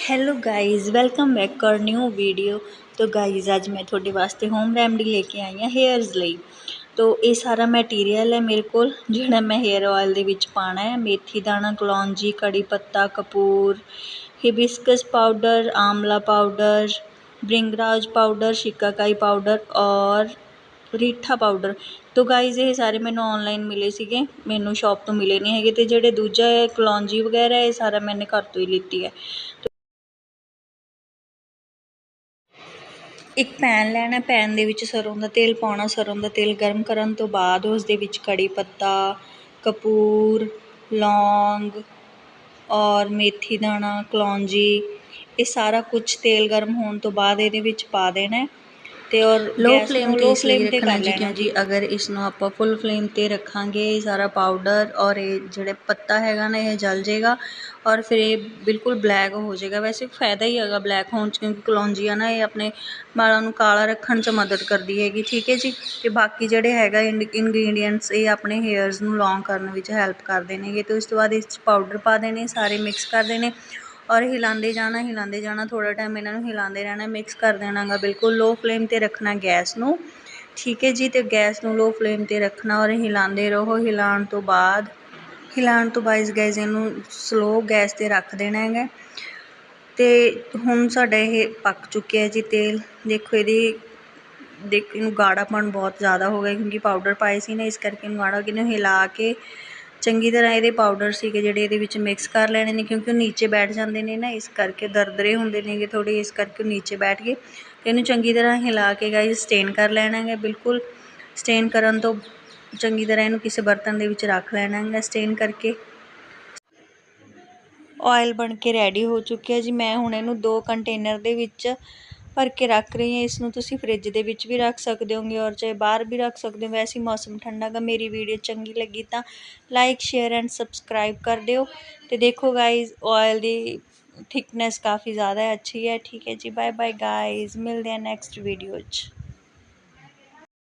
Hello guys welcome back ਕਰ new video ਤੋ guys ਅੱਜ ਮੈਂ ਤੁਹਾਡੇ ਵਾਸਤੇ ਹੋਮ ਰੈਮਡੀ ਲੈ ਕੇ ਆਈ ਹਾਂ ਹੇਅਰਸ ਲਈ। ਤੋ ਇਹ ਸਾਰਾ ਮਟੀਰੀਅਲ ਹੈ ਮੇਰੇ ਕੋਲ ਜਿਹੜਾ ਮੈਂ ਹੇਅਰ ਆਇਲ ਦੇ ਵਿੱਚ ਪਾਣਾ ਹੈ ਮੇਥੀ ਦਾਣਾ ਕਲੌਂਜੀ ਕੜੀ ਪੱਤਾ Kapoor hibiscus powder amla powder bhringraj powder shikakai powder ਔਰ ਰੀਠਾ ਪਾਊਡਰ ਤੋ ਗਾਈਜ਼ ਇਹ ਸਾਰੇ ਮੈਨੂੰ ਆਨਲਾਈਨ ਮਿਲੇ ਸੀਗੇ ਮੈਨੂੰ ਸ਼ਾਪ ਤੋਂ ਮਿਲੇ ਨਹੀਂ ਹੈਗੇ ਤੇ ਜਿਹੜੇ ਦੂਜਾ ਹੈ ਕਲੌਂਜੀ ਵਗੈਰਾ ਇਹ ਸਾਰਾ ਮੈਨੇ ਘਰ ਤੋਂ ਹੀ ਲਿੱਤੀ ਹੈ ਇੱਕ ਪੈਨ ਲੈਣਾ, ਪੈਨ ਦੇ ਵਿੱਚ ਸਰ੍ਹੋਂ ਦਾ ਤੇਲ ਪਾਉਣਾ ਸਰ੍ਹੋਂ ਦਾ ਤੇਲ ਗਰਮ ਕਰਨ ਤੋਂ ਬਾਅਦ ਉਸ ਦੇ ਵਿੱਚ ਕੜੀ ਪੱਤਾ, ਕਪੂਰ, ਲੌਂਗ ਔਰ ਮੇਥੀ ਦਾਣਾ, ਕਲੌਂਜੀ, ਇਹ ਸਾਰਾ ਕੁਛ ਤੇਲ ਗਰਮ ਹੋਣ ਤੋਂ ਬਾਅਦ ਇਹਦੇ ਵਿੱਚ ਪਾ ਦੇਣਾ ਤੇ ਔਰ ਲੋ ਫਲੇਮ ਤੇ ਇਸ ਲਈ ਫਲੇਮ ਤੇ ਰੱਖਣਾ ਜੀ ਕਿਉਂਕਿ ਅਗਰ ਇਸ ਨੂੰ ਆਪਾਂ ਫੁੱਲ ਫਲੇਮ ਤੇ ਰੱਖਾਂਗੇ ਇਹ ਸਾਰਾ ਪਾਊਡਰ ਔਰ ਇਹ ਜਿਹੜੇ ਪੱਤਾ ਹੈਗਾ ਨਾ ਇਹ ਜਲ ਜਾਏਗਾ ਔਰ ਫਿਰ ਇਹ ਬਿਲਕੁਲ ਬਲੈਕ ਹੋ ਜਾਏਗਾ ਵੈਸੇ ਫਾਇਦਾ ਹੀ ਹੈਗਾ ਬਲੈਕ ਹੋਣ 'ਚ ਕਿਉਂਕਿ ਕਲੌਂਜੀ ਆ ਨਾ ਇਹ ਆਪਣੇ ਵਾਲਾਂ ਨੂੰ ਕਾਲਾ ਰੱਖਣ 'ਚ ਮਦਦ ਕਰਦੀ ਹੈਗੀ। ਠੀਕ ਹੈ ਜੀ? ਤੇ ਬਾਕੀ ਜਿਹੜੇ ਹੈਗਾ ਇਨਗਰੀਡੀਅੰਟਸ ਇਹ ਆਪਣੇ ਹੇਅਰਸ ਨੂੰ ਲੌਂਗ ਕਰਨ ਵਿੱਚ ਹੈਲਪ ਕਰਦੇ ਨੇਗੇ। ਤੇ ਉਸ ਤੋਂ ਬਾਅਦ ਇਸ 'ਚ ਪਾਊਡਰ ਪਾ ਦੇਣੇ ਸਾਰੇ ਮਿਕਸ ਕਰ ਦੇਣੇ। ਔਰ ਹਿਲਾਉਂਦੇ ਜਾਣਾ ਹਿਲਾਉਂਦੇ ਜਾਣਾ, ਥੋੜ੍ਹਾ ਟਾਈਮ ਇਹਨਾਂ ਨੂੰ ਹਿਲਾਉਂਦੇ ਰਹਿਣਾ ਮਿਕਸ ਕਰ ਦੇਣਾ ਦੇਣਾਗਾ ਬਿਲਕੁਲ ਲੋਅ ਫਲੇਮ ਤੇ ਰੱਖਣਾ ਗੈਸ ਨੂੰ। ਠੀਕ ਹੈ ਜੀ ਅਤੇ ਗੈਸ ਨੂੰ ਲੋਅ ਫਲੇਮ ਤੇ ਰੱਖਣਾ ਔਰ ਹਿਲਾਉਂਦੇ ਰਹੋ, ਹਿਲਾਉਣ ਤੋਂ ਬਾਅਦ, ਹਿਲਾਉਣ ਤੋਂ ਬਾਅਦ ਗੈਸ ਇਹਨੂੰ ਸਲੋ ਗੈਸ ਤੇ ਰੱਖ ਦੇਣਾ ਹੈਗਾ। ਅਤੇ ਹੁਣ ਸਾਡਾ ਇਹ ਪੱਕ ਚੁੱਕਿਆ ਜੀ ਤੇਲ। ਦੇਖੋ ਇਹਦੀ, ਦੇਖ, ਇਹਨੂੰ ਗਾੜਾਪਣ ਬਹੁਤ ਜ਼ਿਆਦਾ ਹੋ ਗਿਆ ਕਿਉਂਕਿ ਪਾਊਡਰ ਪਾਏ ਸੀ ਨਾ, ਇਸ ਕਰਕੇ ਇਹਨੂੰ ਗਾੜਾ ਕਿਨੂੰ ਹਿਲਾ ਕੇ ਚੰਗੀ ਤਰ੍ਹਾਂ ਇਹਦੇ ਪਾਊਡਰ ਸੀਗੇ ਜਿਹੜੇ ਇਹਦੇ ਵਿੱਚ ਮਿਕਸ ਕਰ ਲੈਣੇ ਨੇ, ਕਿਉਂਕਿ ਉਹ ਨੀਚੇ ਬੈਠ ਜਾਂਦੇ ਨੇ ਨਾ, ਇਸ ਕਰਕੇ ਦਰਦਰੇ ਹੁੰਦੇ ਨੇਗੇ ਥੋੜ੍ਹੇ, ਇਸ ਕਰਕੇ ਉਹ ਨੀਚੇ ਬੈਠ ਗਏ। ਤੇ ਇਹਨੂੰ ਚੰਗੀ ਤਰ੍ਹਾਂ ਹਿਲਾ ਕੇ ਗਾਇਸ ਸਟੇਨ ਕਰ ਲੈਣਾ ਗਾ ਬਿਲਕੁਲ ਸਟੇਨ ਕਰਨ ਤੋਂ ਚੰਗੀ ਤਰ੍ਹਾਂ ਇਹਨੂੰ ਕਿਸੇ ਬਰਤਨ ਦੇ ਵਿੱਚ ਰੱਖ ਲੈਣਾ ਗਾ ਸਟੇਨ ਕਰਕੇ। ਆਇਲ ਬਣ ਕੇ ਰੈਡੀ ਹੋ ਚੁੱਕਿਆ ਜੀ। ਮੈਂ ਹੁਣ ਇਹਨੂੰ ਦੋ ਕੰਟੇਨਰ ਦੇ ਵਿੱਚ ਭਰ ਕੇ ਰੱਖ ਰਹੀ ਹਾਂ ਇਸ ਨੂੰ ਤੁਸੀਂ ਫਰਿੱਜ ਦੇ ਵਿੱਚ ਵੀ ਰੱਖ ਸਕਦੇ ਹੋਗੇ ਔਰ ਚਾਹੇ ਬਾਹਰ ਵੀ ਰੱਖ ਸਕਦੇ ਹੋ, ਵੈਸੇ ਮੌਸਮ ਠੰਡਾ ਗਾ ਮੇਰੀ ਵੀਡੀਓ ਚੰਗੀ ਲੱਗੀ ਤਾਂ ਲਾਈਕ ਸ਼ੇਅਰ ਐਂਡ ਸਬਸਕ੍ਰਾਈਬ ਕਰ ਦਿਓ ਅਤੇ ਦੇਖੋ ਗਾਇਜ਼ ਆਇਲ ਦੀ ਥਿਕਨੈਸ ਕਾਫੀ ਜ਼ਿਆਦਾ ਅੱਛੀ ਹੈ, ਠੀਕ ਹੈ ਜੀ ਬਾਏ ਬਾਏ ਗਾਇਜ਼ ਮਿਲਦੇ ਆ ਨੈਕਸਟ ਵੀਡੀਓ 'ਚ।